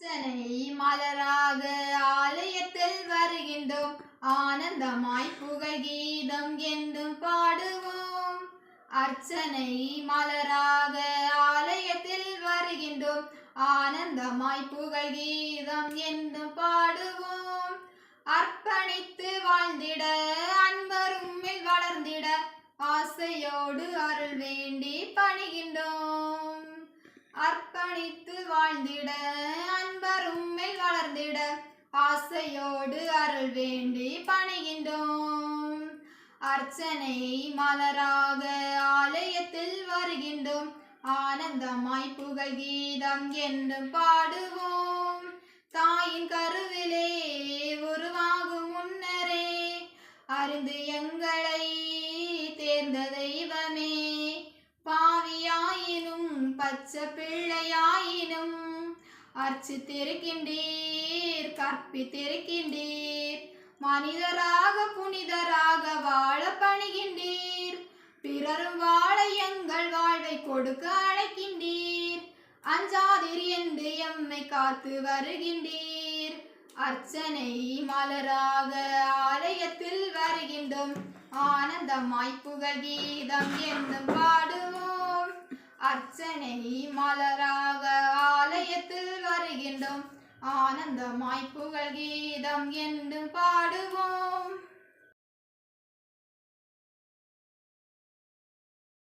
அர்ச்சனை மலராக ஆலயத்தில் வருகின்றோம். ஆனந்தமாய் புகழ்கீதம் என்றும் பாடுவோம். அர்ச்சனை மலராக ஆலயத்தில் வருகின்றோம். ஆனந்தமாய் புகழ்கீதம் என்றும் பாடுவோம். அர்ப்பணித்து வாழ்ந்திட அன்பரும் வளர்ந்திட ஆசையோடு அருள் வேண்டி பணிகின்றோம். அர்ப்பணித்து வாழ்ந்திட அன்பரும் வளர்ந்திட ஆசையோடு அருள் வேண்டி பணிகின்றோம். அர்ச்சனை மலராக ஆலயத்தில் வருகின்றோம். ஆனந்தமாய் புகழ் கீதம் என்று பாடுவோம். தாயின் கருவிலே பச்ச பிள்ளையாயினும் அர்ச்சித்திருக்கின்றீர் கற்பித்திருக்கின்றீர் மனிதராக புனிதராக வாழ பணிகின்றீர். பிறரும் வாழ எங்கள் வாழ்வை கொடுக்க அழைக்கின்றீர். அஞ்சாதிர் என்று எம்மை காத்து வருகின்றீர். அர்ச்சனை மலராக ஆலயத்தில் வருகின்றோம். ஆனந்தமாய் புகழ் கீதம் என்னும் பாடுவோம் அர்ச்சனை மலராக ஆலயத்தில் வருகின்றோம். ஆனந்தமாய் புகழ் கீதம் என்று பாடுவோம்.